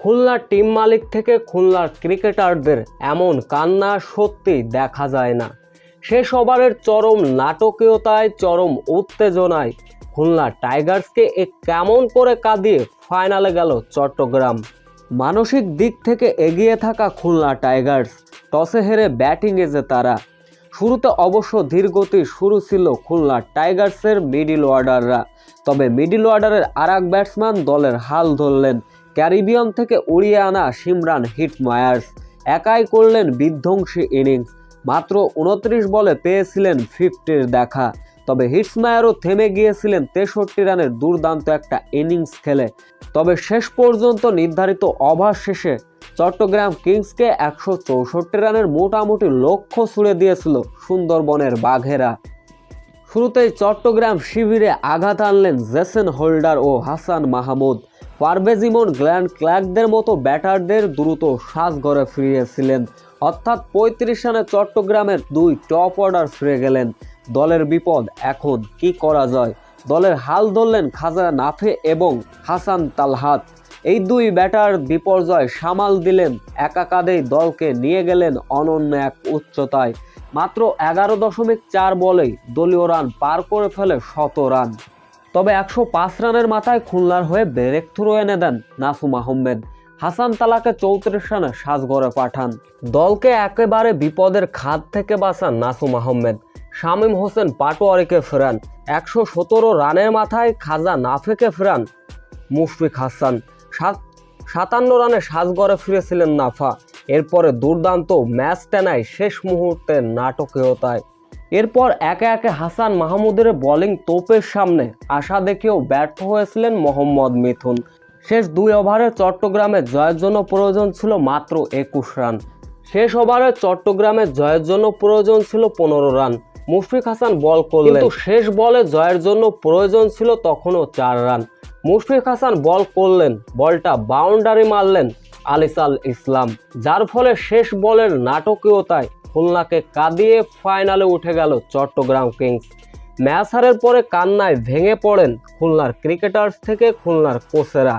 খুলনার টিম মালিক থেকে খুলনার ক্রিকেটারদের এমন কান্না সত্যি দেখা যায় না। শেষ ওভারের চরম নাটকীয়তায়, চরম উত্তেজনায় খুলনা টাইগার্সকে এ কেমন করে কাঁদিয়ে ফাইনালে গেল চট্টগ্রাম। মানসিক দিক থেকে এগিয়ে থাকা খুলনা টাইগার্স, টসে হেরে ব্যাটিংয়ে যে তারা। শুরুতে অবশ্য ধীরগতির শুরু ছিল খুলনা টাইগার্সের মিডিল অর্ডাররা, তবে মিডিল অর্ডারের আর ব্যাটসম্যান দলের হাল ধরলেন ক্যারিবিয়ান থেকে উড়িয়ে আনা সিমরান হিটমায়ার্স একাই করলেন বিধ্বংসী ইনিংস। মাত্র উনত্রিশ বলে পেয়েছিলেন ফিফটির দেখা। তবে হিটসমায়ারও থেমে গিয়েছিলেন তেষট্টি রানের দুর্দান্ত একটা ইনিংস খেলে। তবে শেষ পর্যন্ত নির্ধারিত ওভার শেষে চট্টগ্রাম কিংসকে একশো চৌষট্টি রানের মোটামুটি লক্ষ্য ছুড়ে দিয়েছিল সুন্দরবনের বাঘেরা। শুরুতেই চট্টগ্রাম শিবিরে আঘাত আনলেন জেসেন হোল্ডার ও হাসান মাহমুদ। পারভেজ ইমন গ্ল্যান্ড ক্ল্যাকদের মতো ব্যাটারদের দ্রুত শ্বাস ঘরে ফিরিয়েছিলেন। অর্থাৎ পঁয়ত্রিশ রানে চট্টগ্রামের দুই টপ অর্ডার ফিরে গেলেন। দলের বিপদ এখন কি করা যায়? দলের হাল ধরলেন খাজা নাফে এবং হাসান তালহাত। এই দুই ব্যাটার বিপর্যয় সামাল দিলেন একা কাঁধেই দলকে নিয়ে গেলেন অনন্য এক উচ্চতায়। মাত্র এগারো দশমিক চার বলেই দলীয় রান পার করে ফেলে শত রান। তবে একশো পাঁচ রানের মাথায় খুলনার হয়ে ব্রেক থ্রো এনে দেন নাসুম আহমেদ। হাসান তালাকে চৌত্রিশ রানে সাজগড়ে পাঠান। দলকে একেবারে বিপদের খাদ থেকে বাঁচান নাসুম আহমেদ। শামীম হোসেন পাটোয়ারিকে ফেরান। একশো সতেরো রানের মাথায় খাজা নাফেকে ফেরান মুশফিক হাসান। সাত, সাতান্ন রানে সাজগড়ে ফিরেছিলেন নাফা। এরপরে দুর্দান্ত ম্যাচ টেনায় শেষ মুহূর্তে নাটকীয়তায় এরপর একে একে হাসান মাহমুদের বোলিং তোপের সামনে আশা দেখেও ব্যর্থ হয়েছিলেন মোহাম্মদ মিথুন। শেষ দুই ওভারে চট্টগ্রামে জয়ের জন্য প্রয়োজন ছিল মাত্র একুশ রান। শেষ ওভারে চট্টগ্রামে জয়ের জন্য প্রয়োজন ছিল পনেরো রান। মুশফিক হাসান বল করলেন। শেষ বলে জয়ের জন্য প্রয়োজন ছিল তখনও চার রান। মুশফিক হাসান বল করলেন, বলটা বাউন্ডারি মারলেন আলিসাল ইসলাম, যার ফলে শেষ বলের নাটকীয়তায় খুলনাকে কাঁদিয়ে ফাইনালে উঠে গেল চট্টগ্রাম কিংস। ম্যাচ হারের পরে কান্নায় ভেঙে পড়েন খুলনার ক্রিকেটার্স থেকে খুলনার কোচেরা।